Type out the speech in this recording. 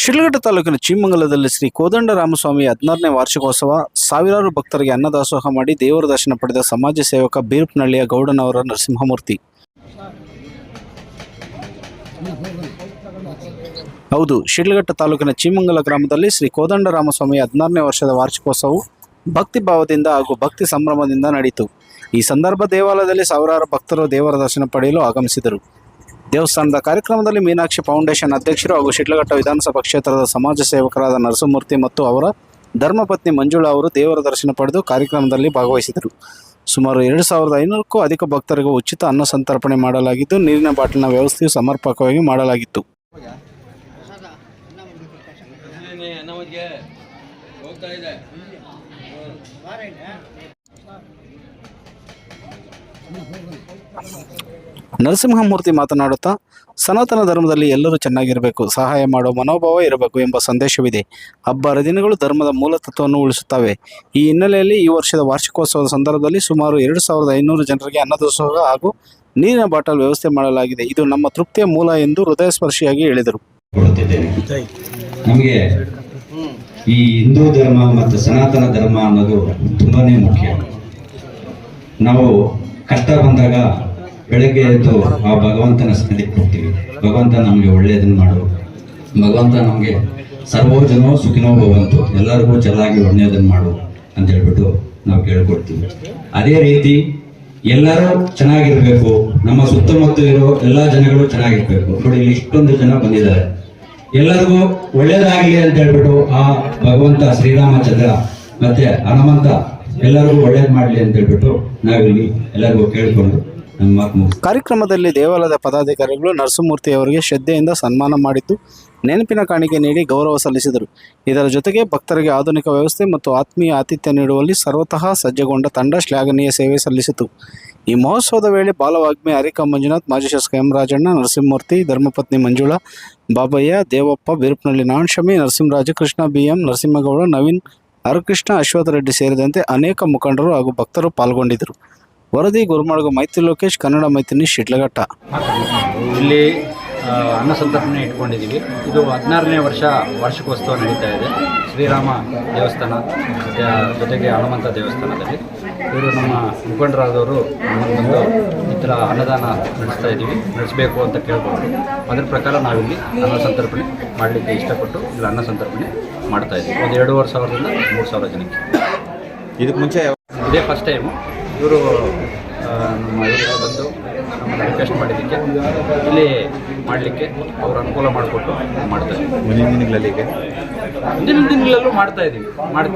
ಶಿಡ್ಲಘಟ್ಟ ತಾಲೂಕಿನ ಚೀಮಂಗಲದಲ್ಲಿ ಶ್ರೀ ಕೋದಂಡ ರಾಮಸ್ವಾಮಿ ಹದಿನಾರನೇ ವಾರ್ಷಿಕೋತ್ಸವ ಸಾವಿರಾರು ಭಕ್ತರಿಗೆ ಅನ್ನದಾಸೋಹ ಮಾಡಿ ದೇವರ ದರ್ಶನ ಪಡೆದ ಸಮಾಜ ಸೇವಕ ಬೀರ್ಪನಹಳ್ಳಿಯ ಗೌಡನವರ ನರಸಿಂಹಮೂರ್ತಿ. ಹೌದು, ಶಿಡ್ಲಘಟ್ಟ ತಾಲೂಕಿನ ಚೀಮಂಗಲ ಗ್ರಾಮದಲ್ಲಿ ಶ್ರೀ ಕೋದಂಡ ರಾಮಸ್ವಾಮಿ ಹದಿನಾರನೇ ವರ್ಷದ ವಾರ್ಷಿಕೋತ್ಸವವು ಭಕ್ತಿ ಭಾವದಿಂದ ಹಾಗೂ ಭಕ್ತಿ ಸಂಭ್ರಮದಿಂದ ನಡೆಯಿತು ಈ ಸಂದರ್ಭ ದೇವಾಲಯದಲ್ಲಿ ಸಾವಿರಾರು ಭಕ್ತರು ದೇವರ ದರ್ಶನ ಪಡೆಯಲು ಆಗಮಿಸಿದರು. ದೇವಸ್ಥಾನದ ಕಾರ್ಯಕ್ರಮದಲ್ಲಿ ಮೀನಾಕ್ಷಿ ಫೌಂಡೇಶನ್ ಅಧ್ಯಕ್ಷರು ಹಾಗೂ ಶಿಡ್ಲಘಟ್ಟ ವಿಧಾನಸಭಾ ಕ್ಷೇತ್ರದ ಸಮಾಜ ಸೇವಕರಾದ ನರಸಿಂಹಮೂರ್ತಿ ಮತ್ತು ಅವರ ಧರ್ಮಪತ್ನಿ ಮಂಜುಳಾ ಅವರು ದೇವರ ದರ್ಶನ ಪಡೆದು ಕಾರ್ಯಕ್ರಮದಲ್ಲಿ ಭಾಗವಹಿಸಿದರು. ಸುಮಾರು ಎರಡು ಸಾವಿರದ ಐನೂರಕ್ಕೂ ಅಧಿಕ ಭಕ್ತರಿಗೂ ಉಚಿತ ಅನ್ನ ಸಂತರ್ಪಣೆ ಮಾಡಲಾಗಿದ್ದು, ನೀರಿನ ಬಾಟಲಿನ ವ್ಯವಸ್ಥೆಯು ಸಮರ್ಪಕವಾಗಿ ಮಾಡಲಾಗಿತ್ತು. ನರಸಿಂಹಮೂರ್ತಿ ಮಾತನಾಡುತ್ತಾ, ಸನಾತನ ಧರ್ಮದಲ್ಲಿ ಎಲ್ಲರೂ ಚೆನ್ನಾಗಿರಬೇಕು, ಸಹಾಯ ಮಾಡುವ ಮನೋಭಾವ ಇರಬೇಕು ಎಂಬ ಸಂದೇಶವಿದೆ. ಹಬ್ಬ ಹರಿದಿನಗಳು ಧರ್ಮದ ಮೂಲ ತತ್ವವನ್ನು ಉಳಿಸುತ್ತವೆ. ಈ ಹಿನ್ನೆಲೆಯಲ್ಲಿ ಈ ವರ್ಷದ ವಾರ್ಷಿಕೋತ್ಸವದ ಸಂದರ್ಭದಲ್ಲಿ ಸುಮಾರು ಎರಡು ಸಾವಿರದ ಐನೂರು ಜನರಿಗೆ ಅನ್ನದಾಸೋಹ ಹಾಗೂ ನೀರಿನ ಬಾಟಲ್ ವ್ಯವಸ್ಥೆ ಮಾಡಲಾಗಿದೆ. ಇದು ನಮ್ಮ ತೃಪ್ತಿಯ ಮೂಲ ಎಂದು ಹೃದಯ ಸ್ಪರ್ಶಿಯಾಗಿ ಹೇಳಿದರು ನಮಗೆ ಈ ಹಿಂದೂ ಧರ್ಮ ಮತ್ತು ಸನಾತನ ಧರ್ಮ ಅನ್ನೋದು ತುಂಬಾನೇ ಮುಖ್ಯ. ನಾವು ಕಷ್ಟ ಬಂದಾಗ ಬೆಳಗ್ಗೆ ಎದ್ದು ಆ ಭಗವಂತನ ಸನ್ನಿಧಿಗೆ ಹೋಗ್ತೀವಿ ಭಗವಂತ ನಮಗೆ ಒಳ್ಳೆಯದನ್ನು ಮಾಡು. ಭಗವಂತ ನಮಗೆ ಸರ್ವೋಜನೋ ಸುಖಿನೋ ಭವಂತು. ಎಲ್ಲರಿಗೂ ಚೆನ್ನಾಗಿ ಒಳ್ಳೆಯದನ್ನು ಮಾಡು ಅಂತ ಹೇಳ್ಬಿಟ್ಟು ನಾವು ಕೇಳ್ಕೊಡ್ತೀವಿ. ಅದೇ ರೀತಿ ಎಲ್ಲರೂ ಚೆನ್ನಾಗಿರ್ಬೇಕು. ನಮ್ಮ ಸುತ್ತಮುತ್ತ ಇರೋ ಎಲ್ಲಾ ಜನಗಳು ಚೆನ್ನಾಗಿರ್ಬೇಕು. ನೋಡಿ, ಇಲ್ಲಿ ಇಷ್ಟೊಂದು ಜನ ಬಂದಿದ್ದಾರೆ. ಎಲ್ಲರಿಗೂ ಒಳ್ಳೇದಾಗಲಿ ಅಂತ ಹೇಳ್ಬಿಟ್ಟು ಆ ಭಗವಂತ ಶ್ರೀರಾಮಚಂದ್ರ ಮತ್ತೆ ಹನುಮಂತ ಎಲ್ಲರಿಗೂ ಒಳ್ಳೇದು ಮಾಡಲಿ ಅಂತ ಹೇಳ್ಬಿಟ್ಟು ನಾವಿಲ್ಲಿ ಎಲ್ಲರಿಗೂ ಕೇಳಿಕೊಂಡು ಕಾರ್ಯಕ್ರಮದಲ್ಲಿ ದೇವಾಲಯದ ಪದಾಧಿಕಾರಿಗಳು ನರಸಿಂಹಮೂರ್ತಿ ಅವರಿಗೆ ಶ್ರದ್ಧೆಯಿಂದ ಸನ್ಮಾನ ಮಾಡಿದ್ದು ನೆನಪಿನ ಕಾಣಿಕೆ ನೀಡಿ ಗೌರವ ಸಲ್ಲಿಸಿದರು. ಇದರ ಜೊತೆಗೆ ಭಕ್ತರಿಗೆ ಆಧುನಿಕ ವ್ಯವಸ್ಥೆ ಮತ್ತು ಆತ್ಮೀಯ ಆತಿಥ್ಯ ನೀಡುವಲ್ಲಿ ಸರ್ವತಃ ಸಜ್ಜಗೊಂಡ ತಂಡ ಶ್ಲಾಘನೀಯ ಸೇವೆ ಸಲ್ಲಿಸಿತು. ಈ ಮಹೋತ್ಸವದ ವೇಳೆ ಬಾಲವಾಗ್ಮಿ ಹರಿಕ ಮಂಜುನಾಥ್, ಮಾಜಿ ಶಾಸಕ ಎಂ ರಾಜಣ್ಣ, ನರಸಿಂಹಮೂರ್ತಿ, ಧರ್ಮಪತ್ನಿ ಮಂಜುಳಾ, ಬಾಬಯ್ಯ, ದೇವಪ್ಪ ಬಿರುಪ್ನಳ್ಳಿ ನಾಣಶಮಿ ನರಸಿಂಹರಾಜ ಕೃಷ್ಣ ಬಿಎಂ ನರಸಿಂಹಗೌಡ, ನವೀನ್ ಹರಕೃಷ್ಣ, ಅಶ್ವಥ ರೆಡ್ಡಿ ಸೇರಿದಂತೆ ಅನೇಕ ಮುಖಂಡರು ಹಾಗೂ ಭಕ್ತರು ಪಾಲ್ಗೊಂಡಿದ್ದರು. ವರದಿ, ಗುರುಮಾರ್ಗ, ಮೈತ್ರಿ ಲೋಕೇಶ್, ಕನ್ನಡ ಮೈತ್ರಿ ಶಿಡ್ಲಘಟ್ಟ. ಇಲ್ಲಿ ಆ, ಅನ್ನ ಸಂತರ್ಪಣೆ ಇಟ್ಕೊಂಡಿದ್ದೀವಿ. ಇದು ಹದಿನಾರನೇ ವರ್ಷ ವಾರ್ಷಿಕೋತ್ಸವ ನಡೀತಾ ಇದೆ. ಶ್ರೀರಾಮ ದೇವಸ್ಥಾನ ಜೊತೆಗೆ ಹನುಮಂತ ದೇವಸ್ಥಾನದಲ್ಲಿ. ಇವರು ನಮ್ಮ ಮುಖಂಡರಾದವರು ನಮ್ಮ ಬಂದು ಈ ಥರ ಅನ್ನದಾನ ನಡೆಸ್ತಾ ಇದ್ದೀವಿ. ನಡೆಸಬೇಕು ಅಂತ ಕೇಳ್ಕೊಂಡು. ಅದರ ಪ್ರಕಾರ ನಾವಿಲ್ಲಿ ಅನ್ನ ಸಂತರ್ಪಣೆ ಮಾಡಲಿಕ್ಕೆ ಇಷ್ಟಪಟ್ಟು ಇಲ್ಲಿ ಅನ್ನ ಸಂತರ್ಪಣೆ ಮಾಡ್ತಾ ಇದ್ದೀವಿ. ಒಂದು ಎರಡೂವರೆ ಸಾವಿರದಿಂದ ಮೂರು ಸಾವಿರ ಜನಕ್ಕೆ. ಇದಕ್ಕೆ ಮುಂಚೆ ಇದೇ ಫಸ್ಟ್ ಟೈಮು ಇವರು ನಮ್ಮ ಬಂದು ನಮ್ಮನ್ನು ರಿಕ್ವೆಸ್ಟ್ ಮಾಡಿದ್ದಕ್ಕೆ ಇಲ್ಲಿ ಮಾಡಲಿಕ್ಕೆ ಅವ್ರು ಅನುಕೂಲ ಮಾಡಿಕೊಟ್ಟು ಮಾಡ್ತಾರೆ. ಇದ್ದೀವಿ ಮುಂದಿನ ದಿನಗಳಲ್ಲಿ ಈಗ ಮುಂದಿನ ದಿನಗಳಲ್ಲೂ ಮಾಡ್ತಾ ಇದ್ದೀವಿ. ಮಾಡ್ತೀವಿ.